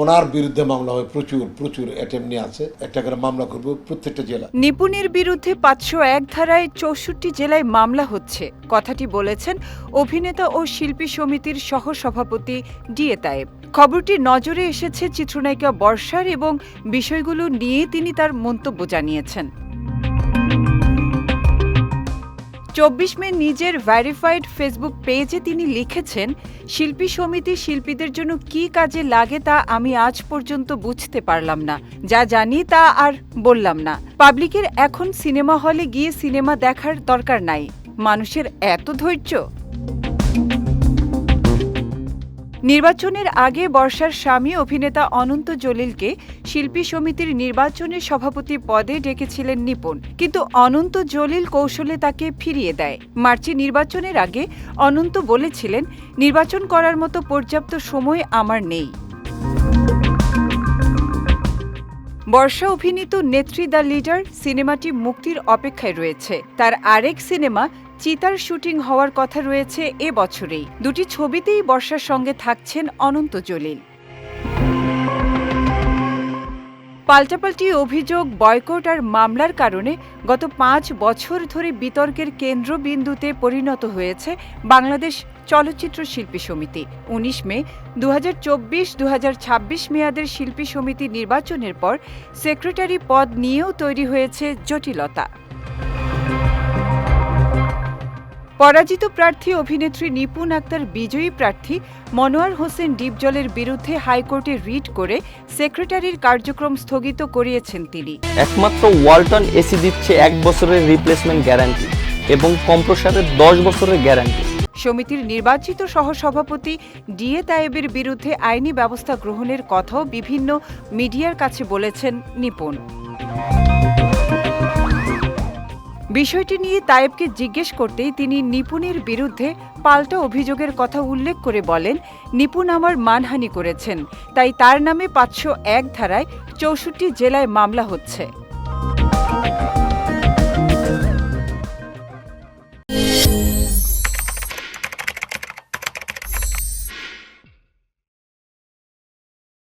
ওনার বিরুদ্ধে মামলা হয় প্রচুর প্রচুর অ্যাটেম্প নিয়ে আছে। একটা করে মামলা করব প্রত্যেকটা জেলা নিপুণের বিরুদ্ধে পাঁচশো এক ধারায় চৌষট্টি জেলায় মামলা হচ্ছে। কথাটি বলেছেন অভিনেতা ও শিল্পী সমিতির সহসভাপতি ডিএ তায়েব। খবরটি নজরে এসেছে চিত্রনায়িকা বর্ষার এবং বিষয়গুলো নিয়ে তিনি তার মন্তব্য জানিয়েছেন। চব্বিশ মে নিজের ভ্যারিফাইড ফেসবুক পেজে তিনি লিখেছেন, শিল্পী সমিতি শিল্পীদের জন্য কি কাজে লাগে তা আমি আজ পর্যন্ত বুঝতে পারলাম না। যা জানি তা আর বললাম না। পাবলিকের এখন সিনেমা হলে গিয়ে সিনেমা দেখার দরকার নাই। মানুষের এত ধৈর্য। নির্বাচনের আগে বর্ষার স্বামী অভিনেতা অনন্ত জলিলকে শিল্পী সমিতির নির্বাচনের সভাপতি পদে ডেকেছিলেন নিপুণ। কিন্তু অনন্ত জলিল কৌশলে তাকে ফিরিয়ে দেয়। মার্চে নির্বাচনের আগে অনন্ত বলেছিলেন, নির্বাচন করার মতো পর্যাপ্ত সময় আমার নেই। বর্ষা অভিনীত নেত্রী দ্য লিডার সিনেমাটি মুক্তির অপেক্ষায় রয়েছে। তার আরেক সিনেমা চিতার শুটিং হওয়ার কথা রয়েছে এ বছরেই। দুটি ছবিতেই বর্ষার সঙ্গে থাকছেন অনন্ত জলিল। পাল্টাপাল্টি অভিযোগ, বয়কট আর মামলার কারণে গত পাঁচ বছর ধরে বিতর্কের কেন্দ্রবিন্দুতে পরিণত হয়েছে বাংলাদেশ চলচ্চিত্র শিল্পী সমিতি। উনিশ মে দু হাজার চব্বিশ মেয়াদের শিল্পী সমিতি নির্বাচনের পর সেক্রেটারি পদ নিয়েও তৈরি হয়েছে জটিলতা। পরাজিত প্রার্থী অভিনেত্রী নিপুণ আক্তার বিজয়ী প্রার্থী মনোয়ার হোসেন ডিপজলের বিরুদ্ধে হাইকোর্টে রিট করে সেক্রেটারির কার্যক্রম স্থগিত করিয়েছেন তিনি। একমাত্র ওয়ালটন এসি দিচ্ছে এক বছরের রিপ্লেসমেন্ট গ্যারান্টি এবং কম্প্রসারের দশ বছরের গ্যারান্টি সমিতির নির্বাচিত সহসভাপতি ডিএ তায়েবের বিরুদ্ধে আইনি ব্যবস্থা গ্রহণের কথাও বিভিন্ন মিডিয়ার কাছে বলেছেন নিপুণ। বিষয়টি নিয়ে তায়েবকে জিজ্ঞেস করতেই তিনি নিপুণের বিরুদ্ধে পাল্টা অভিযোগের কথা উল্লেখ করে বলেন, নিপুণ আমার মানহানি করেছেন, তাই তার নামে পাঁচশো এক ধারায় চৌষট্টি জেলায় মামলা হচ্ছে।